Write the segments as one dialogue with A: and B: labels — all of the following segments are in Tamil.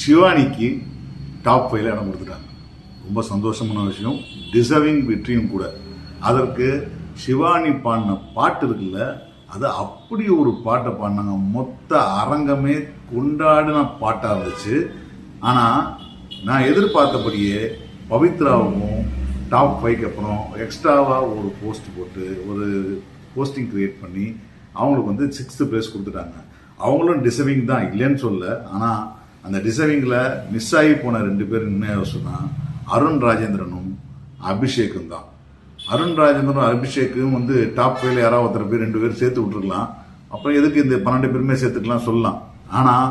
A: சிவானிக்கு டாப் ஃபைவ்ல இடம் கொடுத்துட்டாங்க. ரொம்ப சந்தோஷமான விஷயம். டிசர்விங் வெற்றியும் கூட. அதற்கு சிவானி பாடின பாட்டு இருக்குல்ல அது அப்படி ஒரு பாட்டை பாடினாங்க. மொத்த அரங்கமே கொண்டாடின பாட்டாக இருந்துச்சு. ஆனால் நான் எதிர்பார்த்தபடியே பவித்ராவுக்கும் டாப் ஃபைவ்க்கு அப்புறம் எக்ஸ்ட்ராவாக ஒரு போஸ்ட் போட்டு ஒரு போஸ்டிங் க்ரியேட் பண்ணி அவங்களுக்கு வந்து சிக்ஸ்த்து பிளேஸ் கொடுத்துட்டாங்க. அவங்களும் டிசர்விங் தான். இல்லைன்னு சொல்ல ஆனால் அந்த டிசைவிங்கில் மிஸ் ஆகி போன ரெண்டு பேர் என்ன சொன்னால் அருண் ராஜேந்திரனும் அபிஷேக்கும் தான். அருண் ராஜேந்திரனும் அபிஷேக்கும் வந்து டாப் ஃபைவ்ல யாராவது ஒருத்தர் பேர் ரெண்டு பேர் சேர்த்து விட்டுருக்கலாம். அப்புறம் எதுக்கு இந்த பன்னெண்டு பேருமே சேர்த்துக்கலாம் சொல்லலாம். ஆனால்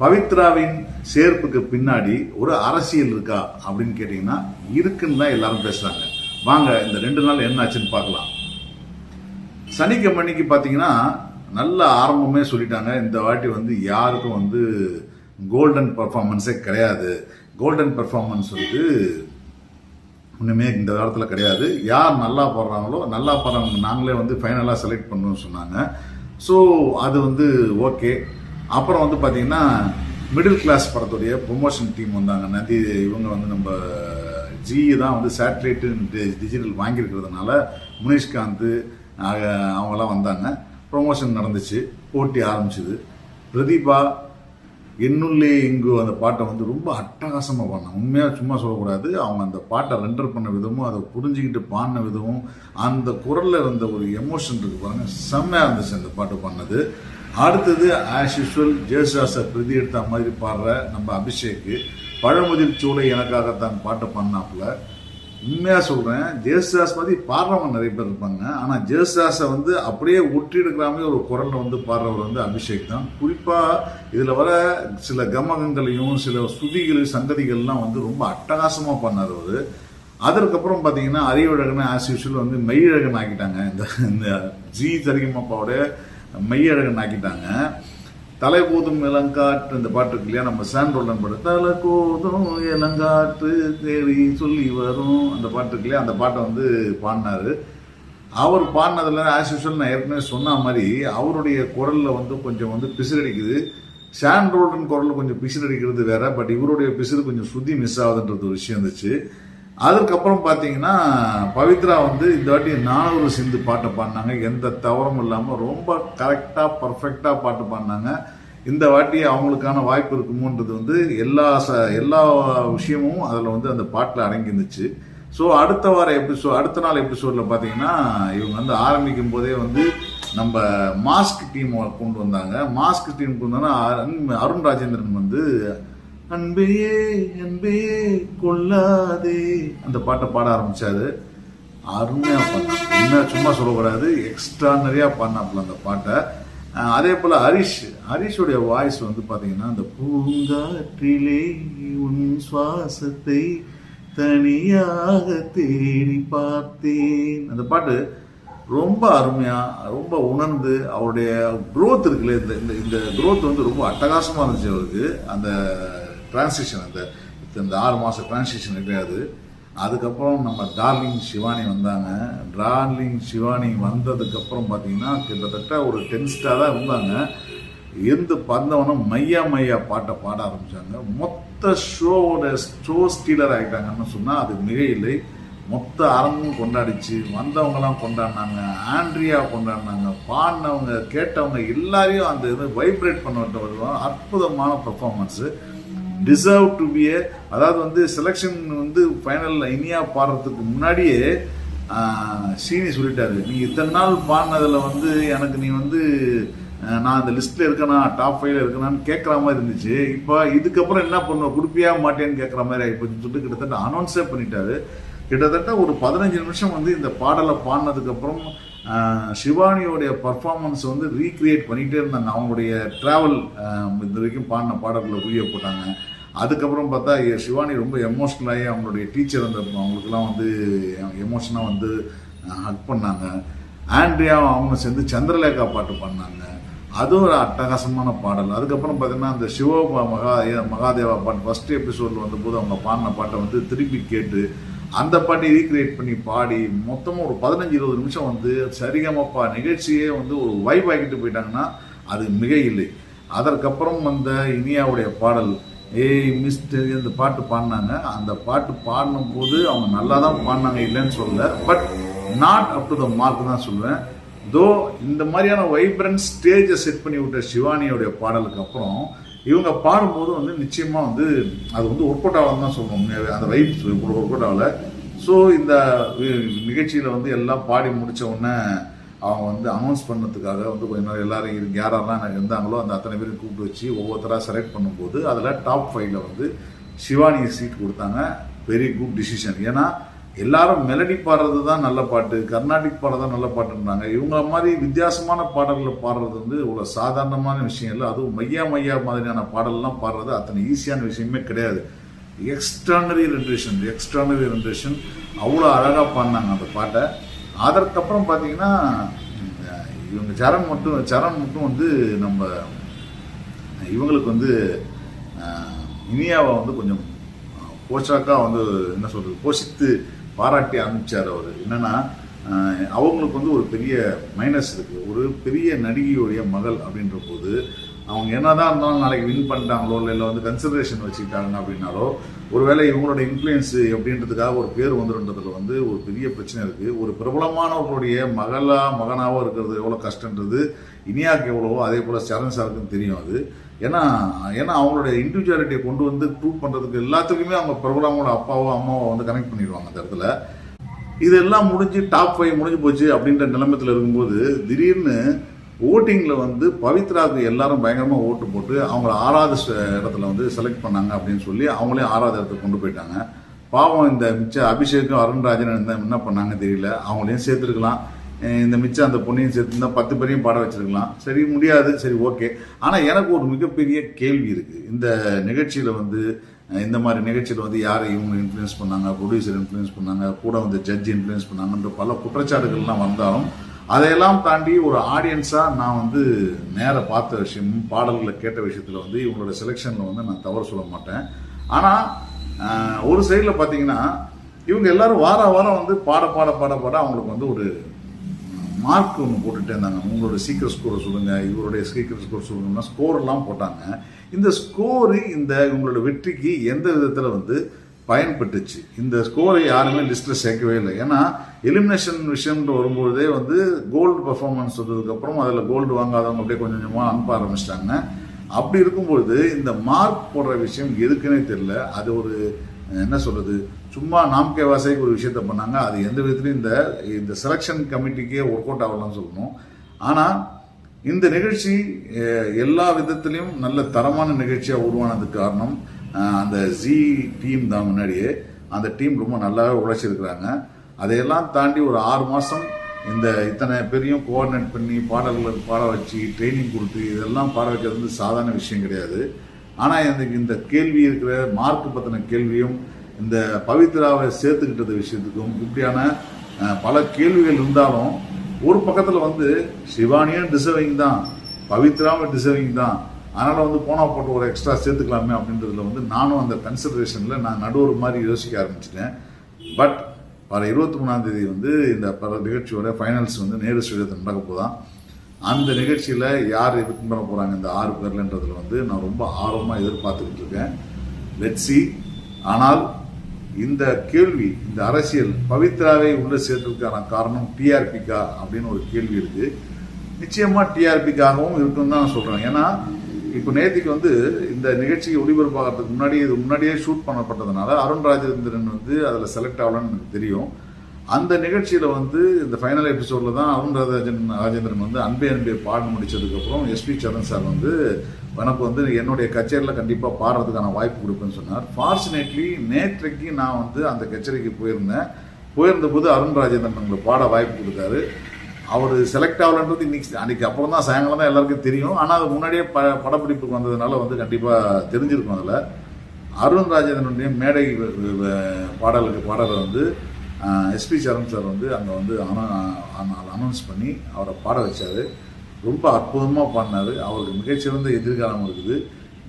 A: பவித்ராவின் சேர்ப்புக்கு பின்னாடி ஒரு அரசியல் இருக்கா அப்படின்னு கேட்டிங்கன்னா இருக்குன்னு தான் எல்லாரும் பேசுகிறாங்க வாங்க இந்த ரெண்டு நாள் என்ன ஆச்சுன்னு பார்க்கலாம். சனிக்கிழமைக்கு பார்த்தீங்கன்னா நல்ல ஆரம்பமே சொல்லிட்டாங்க. இந்த வாட்டி வந்து யாருக்கும் வந்து கோல்டன் பர்ஃபார்மன்ஸே கிடையாது. கோல்டன் பர்ஃபார்மன்ஸ் வந்து ஒன்றுமே இந்த காலத்தில் கிடையாது. யார் நல்லா பாடுறாங்களோ நல்லா பாடுறவங்க நாங்களே வந்து ஃபைனலாக செலக்ட் பண்ணணும்னு சொன்னாங்க. ஸோ அது வந்து ஓகே அப்புறம் வந்து பார்த்தீங்கன்னா மிடில் கிளாஸ் படத்துடைய ப்ரொமோஷன் டீம் வந்தாங்க. நதி இவங்க வந்து நம்ம ஜி தான் வந்து சேட்டலைட்டு டிஜிட்டல் வாங்கியிருக்கிறதுனால முனிஷ்காந்த் அவங்களாம் வந்தாங்க. ப்ரொமோஷன் நடந்துச்சு. போட்டி ஆரம்பிச்சுது. பிரதீபா என்னுள்ளே இங்கு அந்த பாட்டை வந்து ரொம்ப அட்டகாசமாக பாடினாங்க உண்மையாக சும்மா சொல்லக்கூடாது. அவங்க அந்த பாட்டை ரெண்டர் பண்ண விதமும் அதை புரிஞ்சுக்கிட்டு பாடின விதமும் அந்த குரலில் இருந்த ஒரு எமோஷன் இருக்கு பாருங்க. செம்மையாக இருந்துச்சு அந்த பாட்டு பாடினது. அடுத்தது ஆஸ் யூஷுவல் ஜேசுதாசை பிரதி எடுத்த மாதிரி பாடுற நம்ம அபிஷேக்கு பழமுதிர் சூளை எனக்காகத்தான் பாட்டை பாடினாப்புல. உண்மையாக சொல்கிறேன் ஜேசுதாஸ் மாதிரி பாடுறவங்க நிறைய பேர் இருப்பாங்க. ஆனால் ஜேசுதாஸை வந்து அப்படியே ஒற்றிடுக்கிறாமே ஒரு குரலில் வந்து பாடுறவர் வந்து அபிஷேக் தான். குறிப்பாக இதில் வர சில கமகங்களையும் சில ஸ்ருதிகளையும் சங்கதிகள்லாம் வந்து ரொம்ப அட்டகாசமாக பண்ணார் அவர். அதற்கப்புறம் பார்த்தீங்கன்னா அரியழகன் ஆஸ் யூஷுவல் வந்து மெய்யழகன் ஆக்கிட்டாங்க. இந்த இந்த ஜி தரிகமாப்பாவோட மெய்யழகன் ஆக்கிட்டாங்க. தலை போதும் இளங்காற்று. இந்த பாட்டு இருக்கு இல்லையா? நம்ம சாண்டோல்டன் பாட்டு தலை கோதும் இளங்காற்று தேடி சொல்லி வரும். அந்த பாட்டு இருக்கு இல்லையா? அந்த பாட்டை வந்து பாடினாரு. அவர் பாடினதில் ஆஸ் யூஷுவல் நான் ஏற்கனவே சொன்ன மாதிரி அவருடைய குரலில் வந்து கொஞ்சம் வந்து பிசிறடிக்குது. சாண்ட்ரோல்டன் குரலில் கொஞ்சம் பிசிறடிக்கிறது வேற பட் இவருடைய பிசிறு கொஞ்சம் சுத்தி மிஸ் ஆகுதுன்றது ஒரு விஷயம் இருந்துச்சு அதுக்கப்புறம் பார்த்தீங்கன்னா பவித்ரா வந்து இந்த வாட்டி நானூறு சிந்து பாட்டை பாடினாங்க. எந்த தவறும் இல்லாமல் ரொம்ப கரெக்டாக பர்ஃபெக்டாக பாட்டு பாடினாங்க. இந்த வாட்டி அவங்களுக்கான வாய்ப்பு இருக்குமோன்றது வந்து எல்லா ச எல்லா விஷயமும் அதில் வந்து அந்த பாட்டில் அடங்கியிருந்துச்சு. ஸோ அடுத்த வார எபிசோட் அடுத்த நாள் எபிசோடில் பார்த்தீங்கன்னா இவங்க வந்து ஆரம்பிக்கும் போதே வந்து நம்ம மாஸ்க் டீம் கொண்டு வந்தாங்க. மாஸ்க் டீம் கொண்டு வந்தோன்னா அருண் அருண் ராஜேந்திரன் வந்து அன்பையே அன்பையே கொள்ளாதே. அந்த பாட்டை பாட ஆரம்பிச்சாரு. அருமையா பண்ண உண்மையா சும்மா சொல்லக்கூடாது எக்ஸ்ட்ரானரியாக பண்ணாப்புல அந்த பாட்டை. அதே போல ஹரிஷ். ஹரிஷுடைய வாய்ஸ் வந்து பாத்தீங்கன்னா அந்த பூங்காற்றிலே உன் சுவாசத்தை தனியாக தேடி பார்த்தேன். அந்த பாட்டு ரொம்ப அருமையா ரொம்ப உணர்ந்து அவருடைய growth இருக்குல்ல இந்த இந்த இந்த வந்து ரொம்ப அட்டகாசமா இருந்துச்சு அவருக்கு. அந்த டிரான்சிஷன் அந்த இந்த ஆறு மாதம் டிரான்சிஷன் கிடையாது. அதுக்கப்புறம் நம்ம டார்லிங் சிவானி வந்தாங்க. டார்லிங் சிவானி வந்ததுக்கப்புறம் பார்த்தீங்கன்னா கிட்டத்தட்ட ஒரு டென்ஸ்டாக தான் இருந்தாங்க. எந்த பந்தவனும் மையா மையா பாட்டை பாட ஆரம்பித்தாங்க மொத்த ஷோவோட ஷோ ஸ்டீலர் ஆகிட்டாங்கன்னு சொன்னால் அது மிக இல்லை மொத்த அரங்கும் கொண்டாடிச்சு. வந்தவங்கலாம் கொண்டாடினாங்க. ஆண்ட்ரியா கொண்டாடினாங்க. பாடினவங்க கேட்டவங்க எல்லாரையும் அந்த இது வைப்ரேட் பண்ண விட்டு அற்புதமான பர்ஃபார்மன்ஸு டிசர்வ் டு பி அதாவது வந்து செலெக்ஷன் வந்து ஃபைனல் இனியா பாடுறதுக்கு முன்னாடியே சீனி சொல்லிட்டாரு. நீ இத்தனை நாள் பாடினதில் வந்து எனக்கு நீ வந்து நான் அந்த லிஸ்ட்டில் இருக்கேனா டாப் ஃபைவ்ல இருக்கேனான்னு கேட்குற மாதிரி இருந்துச்சு. இப்போ இதுக்கப்புறம் என்ன பண்ணுவோம் கொடுப்பியா மாட்டேன்னு கேட்குற மாதிரி ஆகிப்போச்சுன்னு சொல்லிட்டு கிட்டத்தட்ட அனௌன்ஸே பண்ணிட்டாரு. கிட்டத்தட்ட ஒரு பதினஞ்சு நிமிஷம் வந்து இந்த பாடலை பாடினதுக்கப்புறம் சிவானியோடைய பர்ஃபார்மன்ஸ் வந்து ரீக்ரியேட் பண்ணிகிட்டே இருந்தாங்க. அவங்களுடைய ட்ராவல் இது வரைக்கும் பாடின பாடல்களை வீடியோ போட்டாங்க. அதுக்கப்புறம் பார்த்தா சிவானி ரொம்ப எமோஷ்னல் ஆகி அவங்களுடைய டீச்சர் அந்த அவங்களுக்குலாம் வந்து எமோஷனாக வந்து ஹக் பண்ணாங்க. ஆண்ட்ரியா அவங்க சேர்ந்து சந்திரலேகா பாட்டு பாடினாங்க. அது ஒரு அட்டகாசமான பாடல். அதுக்கப்புறம் பார்த்தீங்கன்னா அந்த சிவ மகா மகாதேவா பாட்டு ஃபர்ஸ்ட் எபிசோடில் வந்தபோது அவங்க பாடின பாட்டை வந்து திருப்பி கேட்டு அந்த பாட்டை ரீக்ரியேட் பண்ணி பாடி மொத்தமாக ஒரு பதினஞ்சு இருபது நிமிஷம் வந்து சரிகமப்பா நிகழ்ச்சியே வந்து ஒரு வைப் ஆகிட்டு போயிட்டாங்கன்னா அது மிக இல்லை அதற்கப்புறம் வந்த இனியாவுடைய பாடல் ஏய் மிஸ்டர் இந்த பாட்டு பாடினாங்க. அந்த பாட்டு பாடினும் போது அவங்க நல்லா தான் பாடினாங்க இல்லைன்னு சொல்லல. But not up to the mark தான் சொல்லுவேன். தோ இந்த மாதிரியான வைப்ரண்ட் ஸ்டேஜை செட் பண்ணி விட்ட சிவானியோடைய பாடலுக்கு அப்புறம் இவங்க பாடும்போது வந்து நிச்சயமாக வந்து அது வந்து ஒர்க் அவுட் ஆகலாம் தான் சொல்லணும் அந்த வைப்ஸ் ஒர்க் அவுட் ஸோ இந்த நிகழ்ச்சியில் வந்து எல்லாம் பாடி முடித்த உடனே அவங்க வந்து அனௌன்ஸ் பண்ணதுக்காக வந்து கொஞ்ச நேரம் எல்லாரும் இரு- யாரெல்லாம் இருந்தாங்களோ அந்த அத்தனை பேரும் கூப்பிட்டு வச்சு ஒவ்வொருத்தராக செலக்ட் பண்ணும்போது அதில் டாப் ஃபைவ்ல வந்து சிவானி சீட் கொடுத்தாங்க. வெரி குட் டிசிஷன் ஏன்னா எல்லாரும் மெலடி பாடுறது தான் நல்ல பாட்டு கர்நாடிக் பாடுறது தான் நல்ல பாட்டுன்றாங்க. இவங்கள மாதிரி வித்தியாசமான பாடல்களை பாடுறது வந்து இவ்வளோ சாதாரணமான விஷயம் இல்லை. அதுவும் மையா மையா மாதிரியான பாடல்லாம் பாடுறது அத்தனை ஈஸியான விஷயமே கிடையாது. எக்ஸ்ட்ரானரி ரெண்டேஷன் எக்ஸ்ட்ரானரி ரெண்டேஷன் அவ்வளோ அழகாக பாடினாங்க அந்த பாட்டை. அதற்கப்புறம் பார்த்தீங்கன்னா இவங்க சரண் மட்டும் சரண் மட்டும் வந்து நம்ம இவங்களுக்கு வந்து இனியாவை வந்து கொஞ்சம் போஷாக்காக வந்து என்ன சொல்கிறது போஷித்து பாராட்டி அனுப்பிச்சார் அவர். என்னென்னா அவங்களுக்கு வந்து ஒரு பெரிய மைனஸ் இருக்குது ஒரு பெரிய நடிகையுடைய மகள் அப்படின்ற போது அவங்க என்னதான் இருந்தாலும் நாளைக்கு வின் பண்ணிட்டாங்களோ இல்லை வந்து கன்சிடரேஷன் வச்சுக்கிட்டாங்க அப்படின்னாலோ ஒருவேளை இவங்களோட இன்ஃப்ளூயன்ஸ் எப்படின்றதுக்காக ஒரு பேர் வந்துடுன்றதுல வந்து ஒரு பெரிய பிரச்சனை இருக்கு. ஒரு பிரபலமானவர்களுடைய மகளா மகனாவோ இருக்கிறது எவ்வளோ கஷ்டன்றது இனியாக்கு எவ்வளவோ அதே போல சரண் சாருக்கும் தெரியும் அது. ஏன்னா ஏன்னா அவங்களுடைய இண்டிவிஜுவாலிட்டியை கொண்டு வந்து ப்ரூவ் பண்றதுக்கு எல்லாத்துக்குமே அவங்க பிரபலமோட அப்பாவோ அம்மாவோ வந்து கனெக்ட் பண்ணிடுவாங்க அந்த இடத்துல. இதெல்லாம் முடிஞ்சு டாப் ஃபைவ் முடிஞ்சு போச்சு அப்படின்ற நிலைமத்தில் இருக்கும்போது திடீர்னு ஓட்டிங்கில் வந்து பவித்ராவுக்கு எல்லாரும் பயங்கரமாக ஓட்டு போட்டு அவங்கள ஆறாவது இடத்துல வந்து செலக்ட் பண்ணாங்க அப்படின்னு சொல்லி அவங்களே ஆறாவது இடத்துக்கு கொண்டு போயிட்டாங்க. பாவம் இந்த மிச்ச அபிஷேக்கும் அருண்ராஜன் என்ன பண்ணாங்க தெரியல. அவங்களையும் சேர்த்துருக்கலாம். இந்த மிச்சம் அந்த பொண்ணையும் சேர்த்துருந்தா பத்து பேரையும் பாட வச்சிருக்கலாம். சரி முடியாது. சரி ஓகே. ஆனால் எனக்கு ஒரு மிகப்பெரிய கேள்வி இருக்குது இந்த நிகழ்ச்சியில் வந்து இந்த மாதிரி நிகழ்ச்சியில் வந்து யாரை இவங்க இன்ஃப்ளூயன்ஸ் பண்ணாங்க ப்ரொடியூசர் இன்ஃப்ளூயன்ஸ் பண்ணாங்க கூட வந்து ஜட்ஜ் இன்ஃப்ளூயன்ஸ் பண்ணாங்கன்ற பல குற்றச்சாட்டுகள்லாம் வந்தாலும் அதையெல்லாம் தாண்டி ஒரு ஆடியன்ஸாக நான் வந்து நேராக பார்த்த விஷயம் பாடல்களை கேட்ட விஷயத்தில் வந்து இவங்களோட செலெக்ஷனில் வந்து நான் தவறு சொல்ல மாட்டேன். ஆனால் ஒரு சைடில் பார்த்தீங்கன்னா இவங்க எல்லாரும் வார வாரம் வந்து பாட பாட பாட பாட அவங்களுக்கு வந்து ஒரு மார்க் ஒன்று போட்டுட்டே இருந்தாங்க. உங்களோட சீக்கிரம் ஸ்கோரை சொல்லுங்க இவருடைய சீக்கிரம் ஸ்கோர் சொல்லுங்கன்னா ஸ்கோர் எல்லாம் போட்டாங்க. இந்த ஸ்கோரு இந்த இவங்களோட வெற்றிக்கு எந்த விதத்தில் வந்து பயன்பட்டுச்சு. இந்த ஸ்கோரை யாருமே லிஸ்ட்ல சேர்க்கவே இல்லை. ஏன்னா எலிமினேஷன் விஷயம்னு வரும்பொழுதே வந்து கோல்டு பர்ஃபார்மன்ஸ் வந்ததுக்கு அப்புறம் அதில் கோல்டு வாங்காதவங்க அப்படியே கொஞ்சம் கொஞ்சமாக அனுப்ப ஆரம்பிச்சிட்டாங்க. அப்படி இருக்கும்பொழுது இந்த மார்க் போடுற விஷயம் எதுக்குன்னே தெரியல. அது ஒரு என்ன சொல்றது? சும்மா நாம்கே வாசைக்கு ஒரு விஷயத்த பண்ணாங்க. அது எந்த விதத்துலையும் இந்த இந்த செலெக்ஷன் கமிட்டிக்கே ஒர்க் அவுட் ஆகலாம்னு சொல்லணும். ஆனால் இந்த நிகழ்ச்சி எல்லா விதத்திலையும் நல்ல தரமான நிகழ்ச்சியாக உருவானதுக்கு காரணம் அந்த ஜி டீம் தான் முன்னாடியே. அந்த டீம் ரொம்ப நல்லாவே உழைச்சிருக்கிறாங்க. அதையெல்லாம் தாண்டி ஒரு ஆறு மாதம் இந்த இத்தனை பேரையும் கோஆர்டினேட் பண்ணி பாடல்கள் பாட வச்சு ட்ரைனிங் கொடுத்து இதெல்லாம் பாட வைக்கிறது வந்து சாதாரண விஷயம் கிடையாது. ஆனால் எனக்கு இந்த கேள்வி இருக்கிற மார்க் பற்றின கேள்வியும் இந்த பவித்ராவை சேர்த்துக்கிட்டது விஷயத்துக்கும் இப்படியான பல கேள்விகள் இருந்தாலும் ஒரு பக்கத்தில் வந்து சிவானியும் டிசர்விங் தான் பவித்ராவும் டிசர்விங் தான். அதனால் வந்து போனா போட்டு ஒரு எக்ஸ்ட்ரா சேர்த்துக்கலாமே அப்படின்றதுல வந்து நானும் அந்த கன்சிடரேஷனில் நான் நடுவர் மாதிரி யோசிக்க ஆரம்பிச்சிட்டேன். பட் வர இருபத்தி மூணாந்தேதி வந்து இந்த பல நிகழ்ச்சியோட ஃபைனல்ஸ் வந்து நேரு ஸ்டேடியத்தில் நடக்க போதான் அந்த நிகழ்ச்சியில் யார் இதுக்கு பண்ண போகிறாங்க இந்த ஆறு பேர்லன்றதுல வந்து நான் ரொம்ப ஆர்வமாக எதிர்பார்த்துக்கிட்டு இருக்கேன். லெட் சி ஆனால் இந்த கேள்வி இந்த அரசியல் பவித்ராவை உள்ளே சேர்த்ததுக்கான காரணம் டிஆர்பிக்கா அப்படின்னு ஒரு கேள்வி இருக்குது நிச்சயமாக டிஆர்பிக்காகவும் இருக்குன்னு தான் நான் சொல்கிறேன் ஏன்னா இப்போ நேத்திக்கு வந்து இந்த நிகழ்ச்சியை ஒளிபரப்பாகிறதுக்கு முன்னாடி இது முன்னாடியே ஷூட் பண்ணப்பட்டதுனால அருண் ராஜேந்திரன் வந்து அதில் செலக்ட் ஆகலன்னு எனக்கு தெரியும். அந்த நிகழ்ச்சியில் வந்து இந்த ஃபைனல் எபிசோடில் தான் அருண் ராஜன் ராஜேந்திரன் வந்து அன்பே அன்பே பாட முடித்ததுக்கப்புறம் எஸ்பி சரண் சார் வந்து எனக்கு வந்து என்னுடைய கச்சேரியில் கண்டிப்பாக பாடுறதுக்கான வாய்ப்பு கொடுப்பேன்னு சொன்னார். ஃபார்ச்சுனேட்லி நேற்றைக்கு நான் வந்து அந்த கச்சேரிக்கு போயிருந்தேன். போயிருந்தபோது அருண் ராஜேந்திரன் எங்களுக்கு பாட வாய்ப்பு கொடுத்தாரு. அவர் செலக்ட் ஆகலன்றது இன்னைக்கு அன்னைக்கு அப்புறம் தான் சாயங்காலம் தான் எல்லாருக்கும் தெரியும். ஆனால் அது முன்னாடியே ப படப்பிடிப்புக்கு வந்ததுனால வந்து கண்டிப்பாக தெரிஞ்சிருக்கும் அதில். அருண் ராஜேந்திரனுடைய மேடை பாடலுக்கு பாடலை வந்து எஸ்பி சரண் சார் வந்து அங்கே வந்து அனௌன்ஸ் பண்ணி அவரை பாட வச்சார். ரொம்ப அற்புதமாக பாடினாரு. அவருக்கு மிகச்சிறந்த எதிர்காலம் இருக்குது.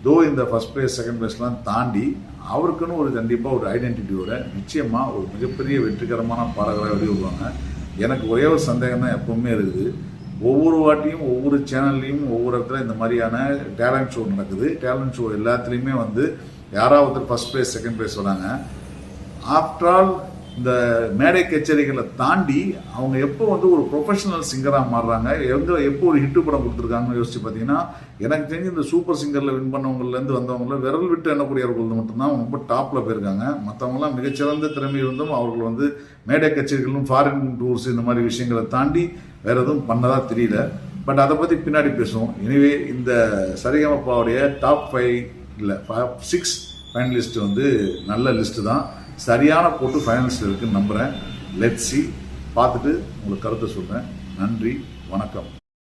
A: தோ இந்த ஃபஸ்ட் ப்ரைஸ் செகண்ட் ப்ரைஸ்லாம் தாண்டி அவருக்குன்னு ஒரு கண்டிப்பாக ஒரு ஐடென்டிட்டியோட நிச்சயமாக ஒரு மிகப்பெரிய வெற்றிகரமான பாடகராக வெளியிடுவாங்க எனக்கு ஒரே ஒரு சந்தேகம் தான் எப்பவுமே இருக்குது. ஒவ்வொரு வாட்டியும் ஒவ்வொரு சேனல்லையும் ஒவ்வொரு இடத்துல இந்த மாதிரியான டேலண்ட் ஷோ நடக்குது. டேலண்ட் ஷோ எல்லாத்துலேயுமே வந்து யாராவது ஃபர்ஸ்ட் ப்ரைஸ் செகண்ட் ப்ரைஸ் வராங்க. ஆஃப்டர் ஆல் இந்த மேடை கச்சேரிகளை தாண்டி அவங்க எப்போ வந்து ஒரு ப்ரொஃபஷனல் சிங்கராக மாறுறாங்க எந்த எப்போ ஒரு ஹிட்டு படம் கொடுத்துருக்காங்கன்னு யோசிச்சு பார்த்தீங்கன்னா எனக்கு தெரிஞ்சு இந்த சூப்பர் சிங்கரில் வின் பண்ணவங்கலேருந்து வந்தவங்கள விரல் விட்டு எண்ணக்கூடியவர்கள் மட்டும்தான் ரொம்ப டாப்பில் போயிருக்காங்க. மற்றவங்களாம் மிகச்சிறந்த திறமை இருந்தும் அவர்கள் வந்து மேடை கச்சேரிகளும் ஃபாரின் டூர்ஸ் இந்த மாதிரி விஷயங்களை தாண்டி வேற எதுவும் பண்ணதா தெரியல. பட் அதை பற்றி பின்னாடி பேசுவோம். எனவே இந்த சரிகமப்பாவுடைய டாப் ஃபைவ் இல்லை சிக்ஸ் ஃபைனலிஸ்ட் வந்து நல்ல லிஸ்ட்டு தான். சரியான போட்டு ஃபைனலிஸ்ட் இருக்குன்னு நம்புகிறேன் லெட்ஸி பார்த்துட்டு உங்களுக்கு கருத்தை சொல்கிறேன் நன்றி. வணக்கம்.